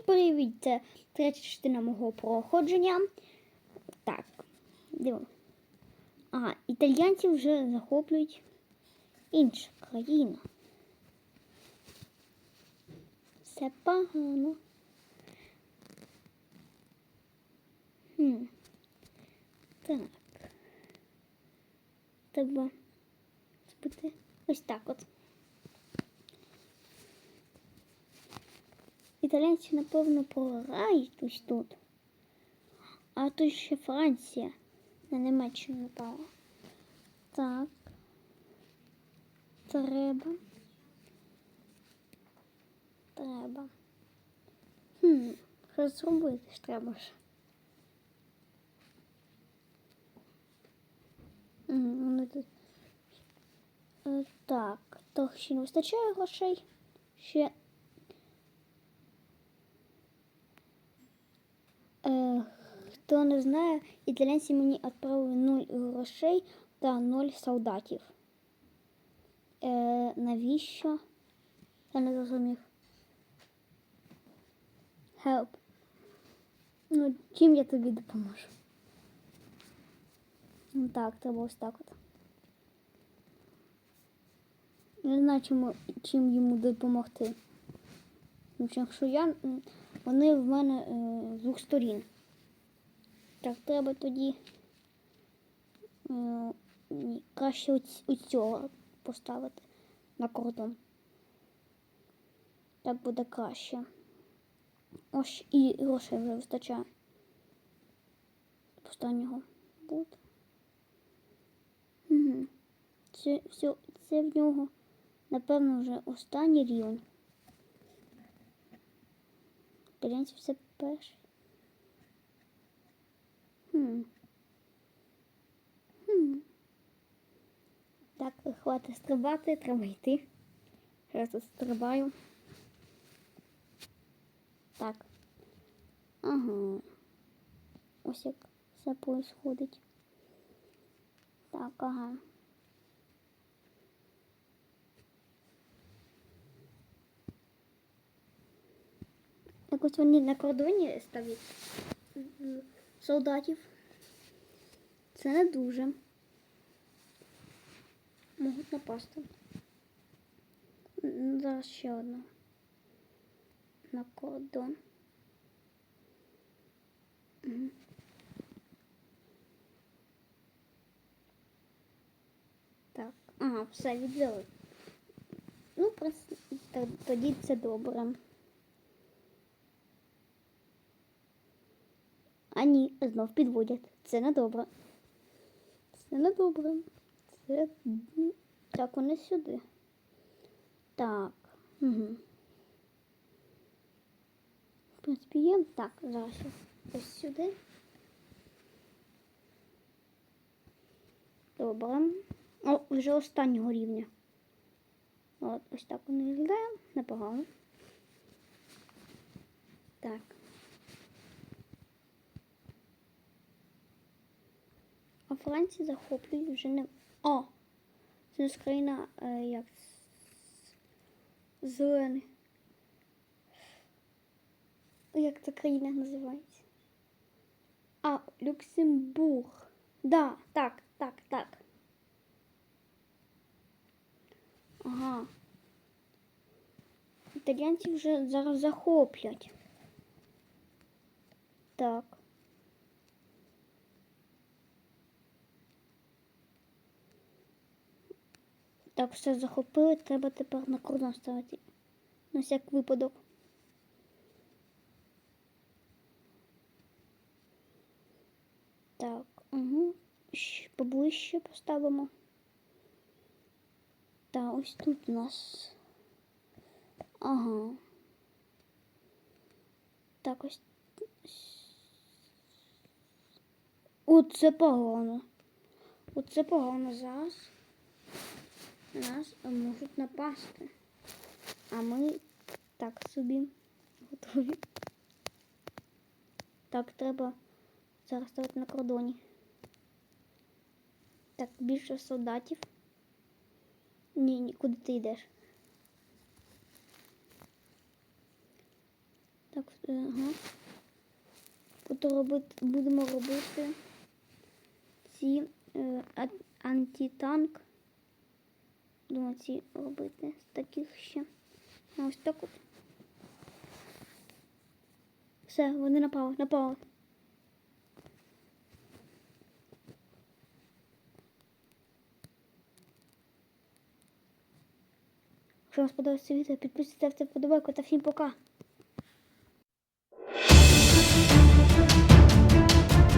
Всім привіт! Це третя частина мого проходження. Так, дивимо. Ага, італьянці вже захоплюють інша країна. Все погано. Хм. Так. Треба зробити ось так от. Італійці, напевно, програють ось тут. А тут ще Франція на Німеччину напала. Так. Треба. Треба. Хм, що зробити ж треба ж. Вони тут. Е, Так, то ще не вистачає грошей. Ще Е, хто не знає, італійці мені відправили 0 грошей та 0 солдатів. Е, навіщо? Я не зрозумів. Help. Ну, чим я тобі допоможу? Ну так, треба ось так от. Не знаю, чому, чим йому допомогти. Якщо я, вони в мене е, з двох сторін. Так, треба тоді ні, краще оць- оцього поставити на кордон. Так буде краще. Ось і грошей вже вистачає. Останнього. Угу. Це, все, це в нього, напевно, вже останній рівень. Італійці все перший. Хм. Так, хватить стрибати, треба йти. Я тут стрибаю. Так. Ага. Ось як все происходить. Так, ага. Якось вони на кордоні ставлять солдатів. Це не дуже. Можуть напасти. Зараз ще одна. На кордон. Так, ага, все відвели. Ну, в принципі, то- тоді це добре. А ні, знов підводять. Це не добре. Це не добре. Це так, вони сюди. Так. Угу. В принципі, є. Так, зараз ось сюди. Добре. О, вже останнього рівня. От, ось так вони виглядає. Непогано. Так. А Франція захоплює вже не. О! Це ж країна е, як зелений. Як ця країна називається? А, Люксембург. Да, так, так, так. Ага. Італійці вже зараз захоплять. Так. Так, все захопили, треба тепер на кордон ставити. На всяк випадок. Так, угу. Поближче поставимо. Та ось тут у нас. Ага. Так, ось. Оце погано. Оце погано зараз. Нас можуть напасти. А ми так собі готові. Так, треба зараз ставити на кордоні. Так, більше солдатів. Ні, ні, куди ти йдеш? Так, е, ага. Буду робити, будемо робити ці е, антитанк. Думаю, ці робити з таких ще. Ось так. Все, вони напали, напали. Якщо вам сподобалося відео, підписуйтесь, ставте вподобайку та всім пока.